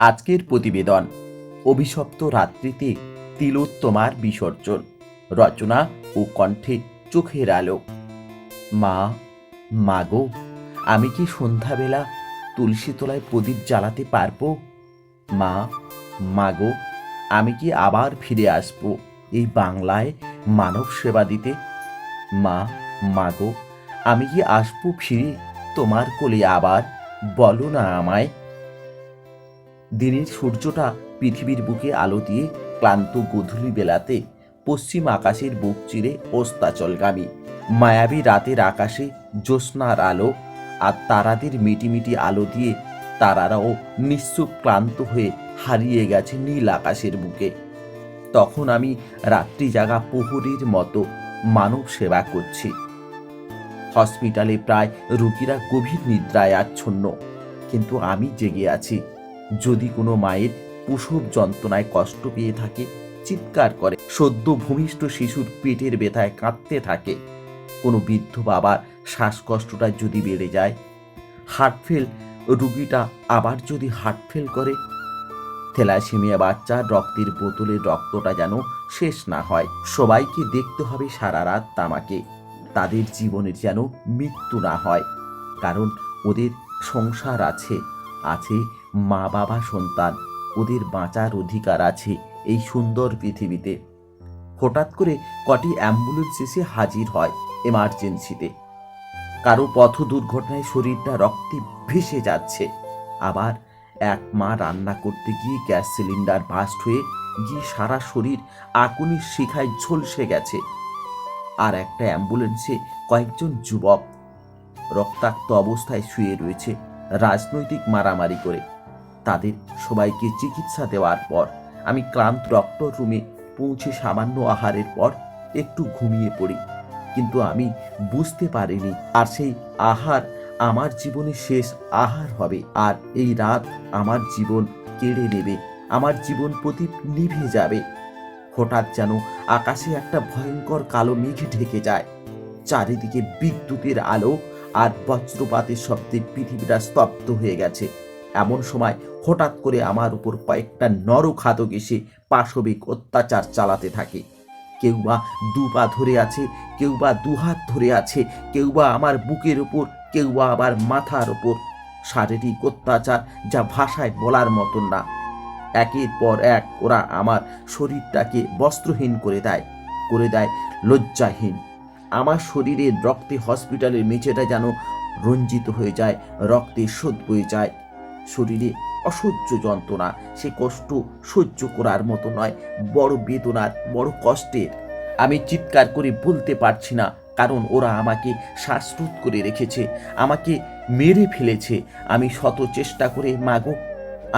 আজকের প্রতিবেদন। অভিশপ্ত রাত্রিতে তিলোত্তমার বিসর্জন। রচনা ও কণ্ঠে চোখের আলো। মা মাগো আমি কি সন্ধ্যাবেলা তুলসী তলায় প্রদীপ জ্বালাতে পারব? মা মাগো আমি কি আবার ফিরে আসব এই বাংলায় মানব সেবা দিতে? মা মাগো আমি কি আসব ফিরে তোমার কোলে আবার? বলো না আমায় দিনের সূর্যটা পৃথিবীর বুকে আলো দিয়ে ক্লান্ত গধূলি বেলাতে পশ্চিম আকাশের বুক চিরে অস্তাচলগামী। মায়াবী রাতের আকাশে জ্যোৎস্নার আলো আর তারাদের মিটিমিটি আলো দিয়ে তারারাও নিশ্চুপ ক্লান্ত হয়ে হারিয়ে গেছে নীল আকাশের বুকে। তখন আমি রাত্রি জাগা প্রহরীর মতো মানব সেবা করছি। হসপিটালে প্রায় রুগীরা গভীর নিদ্রায় আচ্ছন্ন, কিন্তু আমি জেগে আছি। যদি কোনো মায়ের প্রসব যন্ত্রণায় কষ্ট পেয়ে থাকে, চিৎকার করে, সদ্য ভূমিষ্ঠ শিশুর পেটের ব্যথায় কাঁদতে থাকে, কোনো বৃদ্ধ বাবার শ্বাসকষ্টটা যদি বেড়ে যায় হার্টফেল রুগীটা আবার যদি হার্টফেল করে, থ্যালাসেমিয়া বাচ্চার রক্তের বোতলের রক্তটা যেন শেষ না হয়। সবাইকে দেখতে হবে সারা রাত তামাকে। তাদের জীবনের যেন মৃত্যু না হয়। কারণ ওদের সংসার আছে আছে মা বাবা সন্তান, ওদের বাঁচার অধিকার আছে এই সুন্দর পৃথিবীতে। হঠাৎ করে কটি অ্যাম্বুলেন্স এসে হাজির হয় এমার্জেন্সিতে। কারও পথ দুর্ঘটনায় শরীরটা রক্তে ভেসে যাচ্ছে। আবার এক মা রান্না করতে গিয়ে গ্যাস সিলিন্ডার বাস্ট হয়ে গিয়ে সারা শরীর আগুনের শিখায় ঝলসে গেছে। আর একটা অ্যাম্বুলেন্সে কয়েকজন যুবক রক্তাক্ত অবস্থায় শুয়ে রয়েছে, রাজনৈতিক মারামারি করে। তাদের সবাইকে চিকিৎসা দেওয়ার পর আমি ক্লান্ত ডক্টর রুমে পৌঁছে সামান্য আহারের পর একটু ঘুমিয়ে পড়ি। কিন্তু আমি বুঝতে পারিনি, আর সেই আহার আমার জীবনে শেষ আহার হবে, আর এই রাত আমার জীবন কেড়ে নেবে, আমার জীবন প্রদীপ নিভে যাবে। হঠাৎ যেন আকাশে একটা ভয়ঙ্কর কালো মেঘ ঢেকে যায়। চারিদিকে বিদ্যুতের আলো আর বজ্রপাতের শব্দে পৃথিবীটা স্তব্ধ হয়ে গেছে। এমন সময় হঠাৎ করে আমার উপর কয়েকটা নরখাদক এসে পাশবিক অত্যাচার চালাতে থাকে। কেউ বা দু পা ধরে আছে, কেউ বা দু হাত ধরে আছে, কেউ বা আমার বুকের ওপর কেউ বা আবার মাথার ওপর শারীরিক অত্যাচার যা ভাষায় বলার মতন না। একের পর এক ওরা আমার শরীরটাকে বস্ত্রহীন করে দেয় করে দেয় লজ্জাহীন। আমার শরীরের রক্তে হসপিটালের মেঝেটা যেন রঞ্জিত হয়ে যায়, রক্তে শোধ বয়ে যায়। শরীরে অসহ্য যন্ত্রণা, সে কষ্ট সহ্য করার মতো নয়, বড় বেদনার, বড় কষ্টের। আমি চিৎকার করে বলতে পারছি না, কারণ ওরা আমাকে শ্বাসরোধ করে রেখেছে, আমাকে মেরে ফেলেছে। আমি শত চেষ্টা করে, মাগো,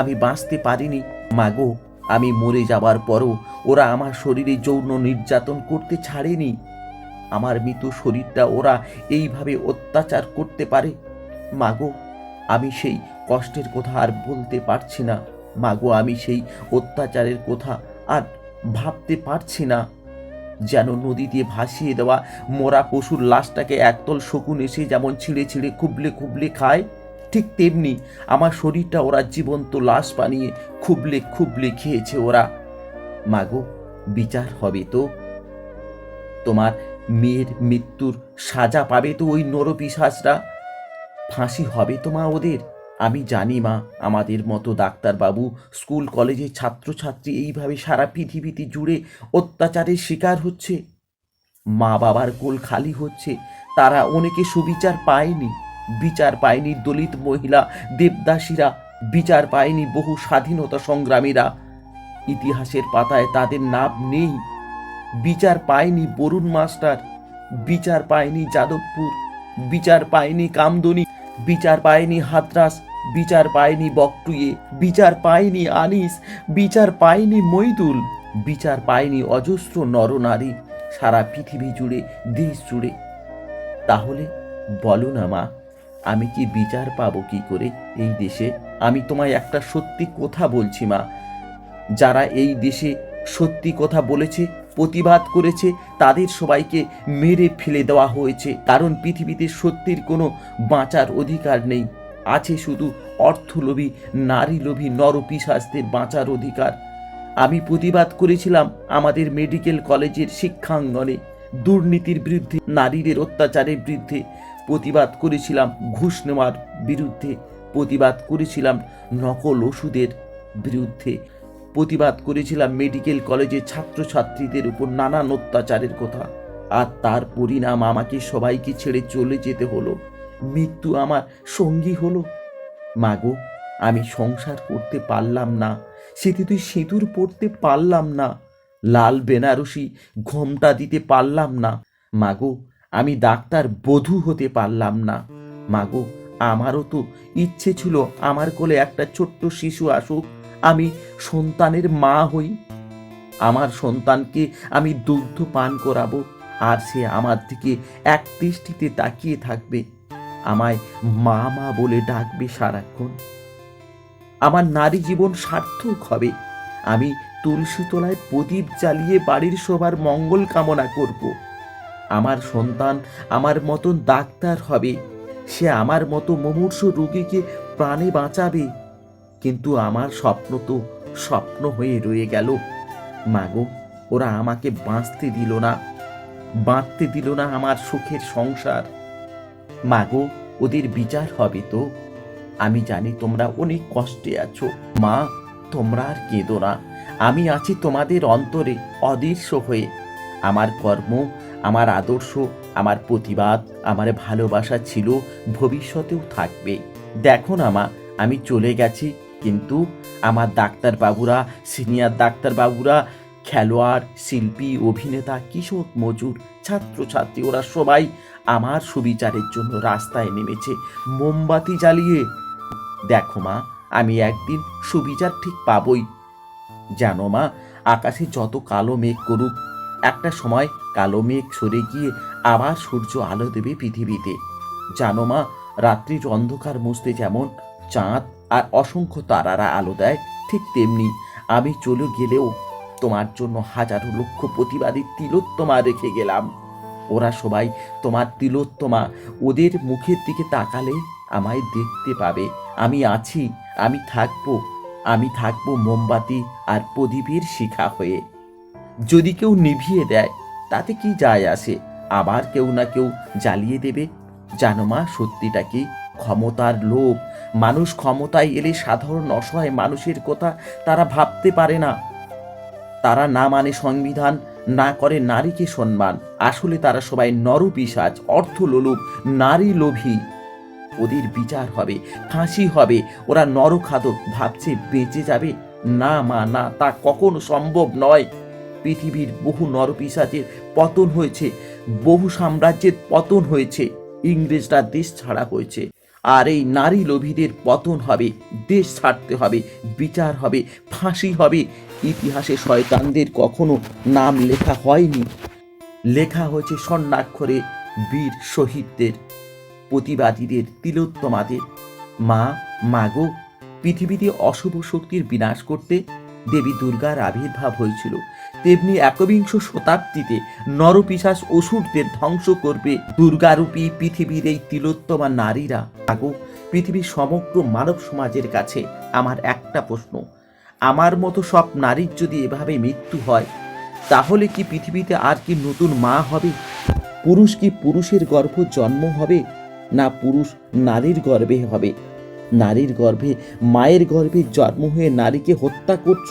আমি বাঁচতে পারিনি। মাগো, আমি মরে যাবার পরও ওরা আমার শরীরে যৌন নির্যাতন করতে ছাড়েনি। আমার মৃত শরীরটা ওরা এইভাবে অত্যাচার করতে পারে? মাগো আমি সেই কষ্টের কথা আর বলতে পারছি না। মাগো, আমি সেই অত্যাচারের কথা আর ভাবতে পারছি না। যেন নদী দিয়ে ভাসিয়ে দেওয়া মোরা পশুর লাশটাকে একতল শকুন এসে যেমন ছিঁড়ে ছিঁড়ে খুবলে খুবলে খায়, ঠিক তেমনি আমার শরীরটা ওরা জীবন্ত লাশ বানিয়ে খুবলে খুবলে খেয়েছে ওরা। মাগো, বিচার হবে তো? তোমার মেয়ের মৃত্যুর সাজা পাবে তো ওই নরপিশাচরা? ফাঁসি হবে তো মা ওদের? আমি জানি মা, আমাদের মতো ডাক্তারবাবু স্কুল কলেজের ছাত্রছাত্রী এইভাবে সারা পৃথিবীতে জুড়ে অত্যাচারের শিকার হচ্ছে। মা বাবার কোল খালি হচ্ছে, তারা অনেকে সুবিচার পায়নি। বিচার পায়নি দলিত মহিলা, দেবদাসীরা, বিচার পায়নি বহু স্বাধীনতা সংগ্রামীরা। ইতিহাসের পাতায় তাদের নাম নেই। বিচার পায়নি বরুণ মাস্টার, বিচার পায়নি যাদবপুর, বিচার পায়নি কামদনি। বিচার পায়নি হাতরাস, বিচার পায়নি বকটুয়ে, বিচার পায়নি আনিস, বিচার পায়নি মৈদুল বিচার পায়নি অজস্র নরনারী, সারা পৃথিবী জুড়ে, দেশ জুড়ে। তাহলে বলো না মা, আমি কি বিচার পাবো কি করে এই দেশে? আমি তোমায় একটা সত্যি কথা বলছি মা। যারা এই দেশে সত্যি কথা বলেছে প্রতিবাদ করেছে, তাদের সবাইকে মেরে ফেলে দেওয়া হয়েছে। কারণ পৃথিবীতে সত্যির কোনো বাঁচার অধিকার নেই। আছে শুধু অর্থলোভী, নারীলোভী, নরপিশাচদের বাঁচার অধিকার। আমি প্রতিবাদ করেছিলাম আমাদের মেডিকেল কলেজের শিক্ষাঙ্গনে। দুর্নীতির বিরুদ্ধে, নারীদের অত্যাচারের বিরুদ্ধে প্রতিবাদ করেছিলাম ঘুষ নেওয়ার বিরুদ্ধে। প্রতিবাদ করেছিলাম নকল ওষুধের বিরুদ্ধে। প্রতিবাদ করেছিলাম মেডিকেল কলেজের ছাত্রছাত্রীদের উপর নানান অত্যাচারের কথা। আর তার পরিণাম আমাকে সবাইকে ছেড়ে চলে যেতে হলো। মৃত্যু আমার সঙ্গী হলো। মাগো, আমি সংসার করতে পারলাম না। সেটি সিঁদুর পড়তে পারলাম না। লাল বেনারসি ঘোমটা দিতে পারলাম না। মাগো, আমি ডাক্তার বধূ হতে পারলাম না। মাগো, আমারও তো ইচ্ছে ছিল আমার কোলে একটা ছোট্ট শিশু আসুক। আমি সন্তানের মা হই। আমার সন্তানকে আমি দুগ্ধ পান করাবো, আর সে আমার দিকে এক দৃষ্টিতে তাকিয়ে থাকবে। আমায় মা মা বলে ডাকবে সারাক্ষণ। আমার নারী জীবন সার্থক হবে। আমি তুলসী তলায় প্রদীপ জ্বালিয়ে বাড়ির সবার মঙ্গল কামনা করব। আমার সন্তান আমার মতন ডাক্তার হবে। সে আমার মতো মুমূর্ষ রোগীকে প্রাণে বাঁচাবে। কিন্তু আমার স্বপ্ন তো স্বপ্ন হয়ে রয়ে গেল। মাগো, ওরা আমাকে বাঁচতে দিল না। বাঁধতে দিল না আমার সুখের সংসার। মাগো, ওদের বিচার হবে তো। আমি জানি তোমরা অনেক কষ্টে আছো। মা, তোমরা আর কেঁদো না। আমি আছি তোমাদের অন্তরে অদৃশ্য হয়ে। আমার কর্ম, আমার আদর্শ, আমার প্রতিবাদ, আমার ভালোবাসা ছিল, ভবিষ্যতেও থাকবে। দেখো না মা, আমি চলে গেছি কিন্তু আমার ডাক্তারবাবুরা, সিনিয়র ডাক্তারবাবুরা, খেলোয়াড়, শিল্পী, অভিনেতা, কৃষক, মজুর, ছাত্রছাত্রী, ওরা সবাই আমার সুবিচারের জন্য রাস্তায় নেমেছে, মোমবাতি জ্বালিয়ে। দেখো মা, আমি একদিন সুবিচার ঠিক পাবই। জানো মা, আকাশে যত কালো মেঘ করুক, একটা সময় কালো মেঘ সরে গিয়ে আবার সূর্য আলো দেবে পৃথিবীতে। জানো মা, রাত্রির অন্ধকার মুছতে যেমন চাঁদ আর অসংখ্য তারারা আলো দেয়, ঠিক তেমনি আমি চলে গেলেও তোমার জন্য হাজারো লক্ষ প্রতিবাদী তিলোত্তমা রেখে গেলাম। ওরা সবাই তোমার তিলোত্তমা, ওদের মুখের দিকে তাকালে আমায় দেখতে পাবে। আমি আছি, আমি থাকব আমি থাকব মোমবাতি আর প্রদীপের শিখা হয়ে। যদি কেউ নিভিয়ে দেয়, তাতে কি যায় আসে? আবার কেউ না কেউ জ্বালিয়ে দেবে। জানো মা, সত্যিটা কি? ক্ষমতার লোভ মানুষ ক্ষমতায় এলে সাধারণ অসহায় মানুষের কথা তারা ভাবতে পারে না। তারা না মানে সংবিধান, না করে নারীকে সম্মান। আসলে তারা সবাই নরপিসাজ অর্থ লোলুপ নারী লোভী ওদের বিচার হবে, ফাঁসি হবে, ওরা নরখাদক ভাবছে বেঁচে যাবে। না মা, না, তা কখনো সম্ভব নয়। পৃথিবীর বহু নরপিসাচের পতন হয়েছে, বহু সাম্রাজ্যের পতন হয়েছে, ইংরেজরা দেশ ছাড়া হয়েছে। আর এই নারী লোভীদের পতন হবে, দেশ ছাড়তে হবে, বিচার হবে, ফাঁসি হবে। ইতিহাসে শয়তানদের কখনো নাম লেখা হয়নি। লেখা হয়েছে স্বর্ণাক্ষরে বীর শহীদদের, প্রতিবাদীদের, তিলোত্তমাদের। মা মাগো পৃথিবীতে অশুভ শক্তির বিনাশ করতে দেবী দুর্গার আবির্ভাব হয়েছিল। তেমনি একবিংশ শতাব্দীতে নরপিশাস অসুরদের ধ্বংস করবে দুর্গারূপী পৃথিবীর এই তিলোত্তমা নারীরা। আগো, পৃথিবীর সমগ্র মানব সমাজের কাছে আমার একটা প্রশ্ন। আমার মতো সব নারীর যদি এভাবে মৃত্যু হয়, তাহলে কি পৃথিবীতে আর কি নতুন মা হবে? পুরুষ কি পুরুষের গর্ভ জন্ম হবে, না পুরুষ নারীর গর্ভে হবে? নারীর গর্ভে, মায়ের গর্ভে জন্ম হয়ে নারীকে হত্যা করছ?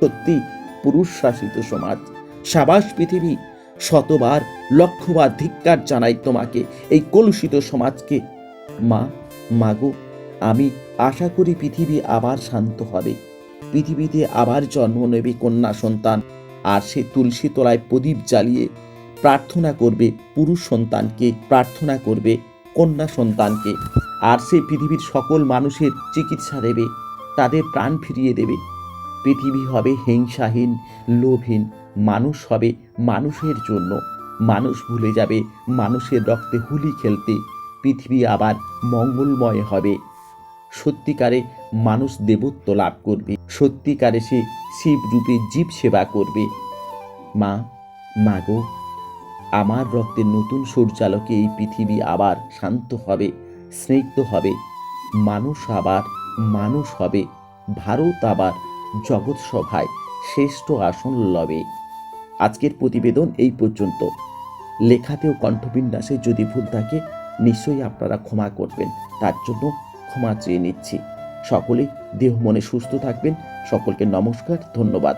সত্যি, পুরুষ শাসিত সমাজ। সাবাস পৃথিবী, শতবার, লক্ষবার ধিক্কার জানাই তোমাকে। এই কলুষিত সমাজকে। মা, মাগো, আমি আশা করি পৃথিবী আবার শান্ত হবে। পৃথিবীতে আবার জন্ম নেবে কন্যা সন্তান। আর সে তুলসী তলায় প্রদীপ জ্বালিয়ে প্রার্থনা করবে পুরুষ সন্তানকে, প্রার্থনা করবে কন্যা সন্তানকে। আর সে পৃথিবীর সকল মানুষের চিকিৎসা দেবে, তাদের প্রাণ ফিরিয়ে দেবে। পৃথিবী হবে হিংসাহীন, লোভহীন, মানুষ হবে মানুষের জন্য। মানুষ ভুলে যাবে, মানুষের রক্তে হুলি খেলতে। পৃথিবী আবার মঙ্গলময় হবে। সত্যিকারে মানুষ দেবত্ব লাভ করবে। সত্যিকারে সে শিব রূপে জীব সেবা করবে। মা মাগো আমার রক্তের নতুন সূর্যালোকে এই পৃথিবী আবার শান্ত হবে। স্নিগ্ধ হবে। মানুষ আবার মানুষ হবে। ভারত আবার জগৎ সভায় শ্রেষ্ঠ আসন লবে। আজকের প্রতিবেদন এই পর্যন্ত। লেখাতেও কণ্ঠবিন্যাসে যদি ভুল থাকে, নিশ্চয়ই আপনারা ক্ষমা করবেন। তার জন্য ক্ষমা চেয়ে নিচ্ছি। সকলেই দেহ মনে সুস্থ থাকবেন। সকলকে নমস্কার, ধন্যবাদ।